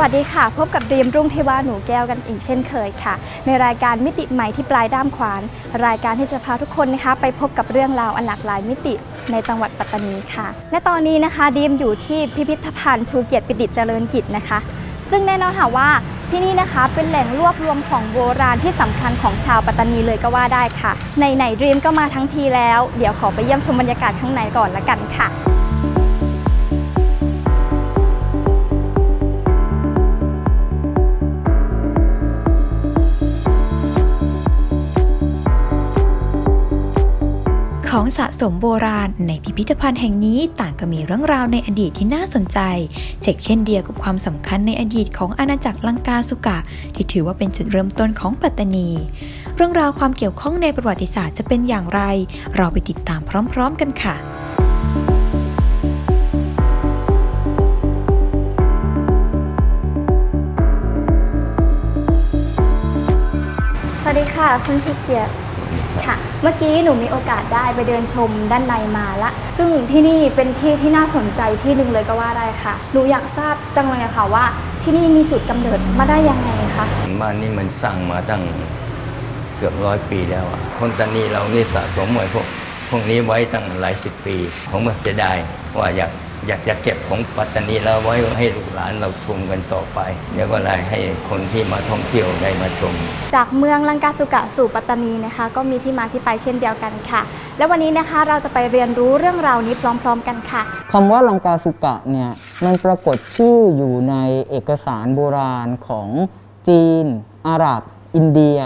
วัสดีค่ะ พบกับดีมรุ่งเทวาหนูแก้วกันอีกเช่นเคยค่ะ ในรายการมิติใหม่ที่ปลายด้ามขวาน รายการที่จะพาทุกคนนะคะ ไปพบกับเรื่องราวอันหลากหลายมิติในจังหวัดปัตตานีค่ะ และตอนนี้นะคะดีมอยู่ที่พิพิธภัณฑ์ชูเกียรติปิดิเจริญกิจนะคะ ซึ่งแน่นอนค่ะว่าที่นี่นะคะเป็นแหล่งรวบรวมของโบราณที่สำคัญของชาวปัตตานีเลยก็ว่าได้ค่ะในไหนดีมก็มาทั้งทีแล้ว เดี๋ยวขอไปเยี่ยมชมบรรยากาศข้างในก่อนละกันค่ะ ของสะสมโบราณในพิพิธภัณฑ์แห่งนี้ต่างก็มีเรื่องราวในอดีตที่น่าสนใจเช่นเช่นเดียวกับความสำคัญในอดีตของอาณาจักรลังกาสุกะ ที่ถือว่าเป็นจุดเริ่มต้นของปัตตานี เรื่องราวความเกี่ยวข้องในประวัติศาสตร์จะเป็นอย่างไร เราไปติดตามพร้อม ๆ กันค่ะสวัสดีค่ะ คุณพี่เกียรติ ค่ะ เมื่อกี้หนูมีโอกาสได้ไปเดินชมด้านในมาละ ซึ่งที่นี่เป็นที่ที่น่าสนใจที่หนึ่งเลยก็ว่าได้ค่ะ หนูอยากทราบจังเลยอะค่ะว่า ที่นี่มีจุดกำเนิดมาได้ยังไงคะ บ้านนี้มันสร้างมาตั้งเกือบร้อยปีแล้วอะคนตานีเรานี่สะสมไว้พวกพวกนี้ไว้ตั้งหลายสิบปี ผมก็เสียดายว่าอยาก อยากจะเก็บของปัตตานีแล้วไว้ให้ลูกหลานเราชมกันต่อไปเดี๋ยวก็เลยให้คนที่มาท่องเที่ยวได้มาชม จากเมืองลังกาสุกะสู่ปัตตานีนะคะ ก็มีที่มาที่ไปเช่นเดียวกันค่ะ และวันนี้นะคะเราจะไปเรียนรู้เรื่องราวนี้พร้อม ๆ กันค่ะ คำว่าลังกาสุกะเนี่ยมันปรากฏชื่ออยู่ในเอกสารโบราณของจีน อาหรับ อินเดีย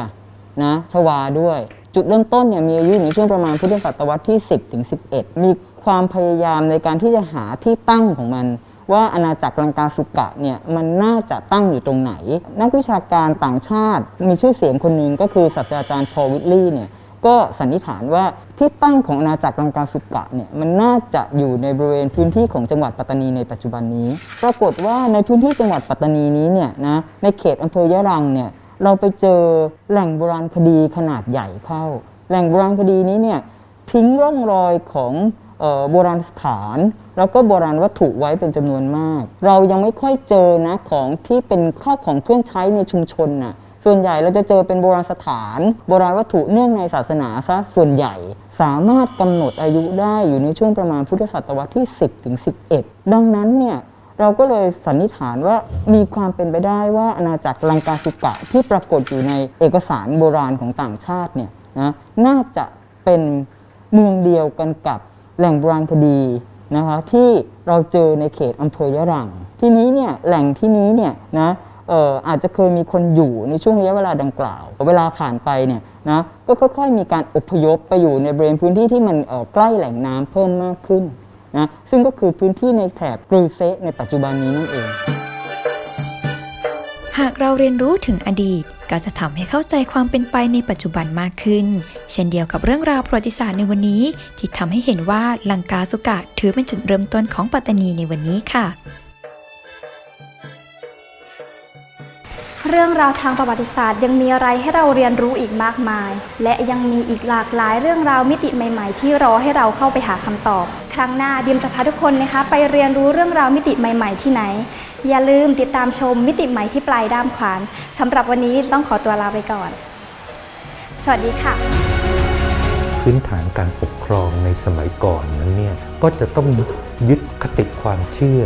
นะชวาด้วย จุดเริ่มต้นเนี่ยมีอายุในช่วงประมาณพุทธศตวรรษที่ 10ถึง11 มี ความพยายามในการที่จะหาที่ตั้งของมัน ว่าอาณาจักรลังกาสุกะเนี่ยมันน่าจะตั้งอยู่ตรงไหน นักวิชาการต่างชาติมีชื่อเสียงคนหนึ่งก็คือศาสตราจารย์พอวิทลีย์เนี่ยก็สันนิษฐานว่าที่ตั้งของอาณาจักรลังกาสุกะเนี่ยมันน่าจะอยู่ในบริเวณพื้นที่ของจังหวัดปัตตานีในปัจจุบันนี้ ปรากฏว่าในพื้นที่จังหวัดปัตตานีนี้เนี่ยนะในเขตอำเภอยะรังเนี่ยเราไปเจอแหล่งโบราณคดีขนาดใหญ่เข้า แหล่งโบราณคดีนี้เนี่ยทิ้งร่องรอยของ โบราณสถาน แล้วก็โบราณวัตถุไว้เป็นจำนวนมาก เรายังไม่ค่อยเจอนะของที่เป็นข้าวของเครื่องใช้ในชุมชนน่ะส่วนใหญ่เราจะเจอเป็นโบราณสถาน โบราณวัตถุเนื่องในศาสนาซะส่วนใหญ่สามารถกำหนดอายุได้อยู่ในช่วงประมาณพุทธศตวรรษที่ 10ถึง11 ดังนั้นเนี่ยเราก็เลยสันนิษฐานว่ามีความเป็นไปได้ว่าอาณาจักรลังกาสุกะที่ปรากฏอยู่ในเอกสารโบราณของต่างชาติเนี่ยนะน่าจะเป็นเมืองเดียวกันกับ แหล่งโบราณคดีนะคะที่เราเจอในเขตอำเภอยะรัง ทีนี้เนี่ยแหล่งที่นี้เนี่ยนะเอ่ออาจจะเคยมีคนอยู่ในช่วงระยะเวลาดังกล่าว เวลาผ่านไปเนี่ยนะก็ค่อยๆมีการอพยพไปอยู่ในบริเวณพื้นที่ที่มันเอ่อใกล้แหล่งน้ำเพิ่มมากขึ้นนะซึ่งก็คือพื้นที่ในแถบกรูเซในปัจจุบันนี้นั่นเอง หากเราเรียนรู้ถึงอดีต ก็จะทำให้เข้าใจความเป็นไปในปัจจุบันมากขึ้น เช่นเดียวกับเรื่องราวประวัติศาสตร์ในวันนี้ ที่ทำให้เห็นว่าลังกาสุกะถือเป็นจุดเริ่มต้นของปัตตานีในวันนี้ค่ะ เรื่องราวทางประวัติศาสตร์ยังมีอะไรให้เราเรียนรู้อีกมากมาย และยังมีอีกหลากหลายเรื่องราวมิติใหม่ ๆ ที่รอให้เราเข้าไปหาคำตอบ ครั้งหน้าดิมจะพาทุกคนนะคะ ไปเรียนรู้เรื่องราวมิติใหม่ ๆ ที่ไหน อย่าลืมติดตามชมมิติใหม่ที่ปลายด้ามขวานสำหรับวันนี้ต้องขอตัวลาไปก่อน สวัสดีค่ะ พื้นฐานการปกครองในสมัยก่อนนั้นเนี่ยก็จะต้องยึดคติความเชื่อ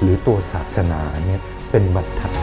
หรือตัวศาสนาเนี่ยเป็นบรรทัด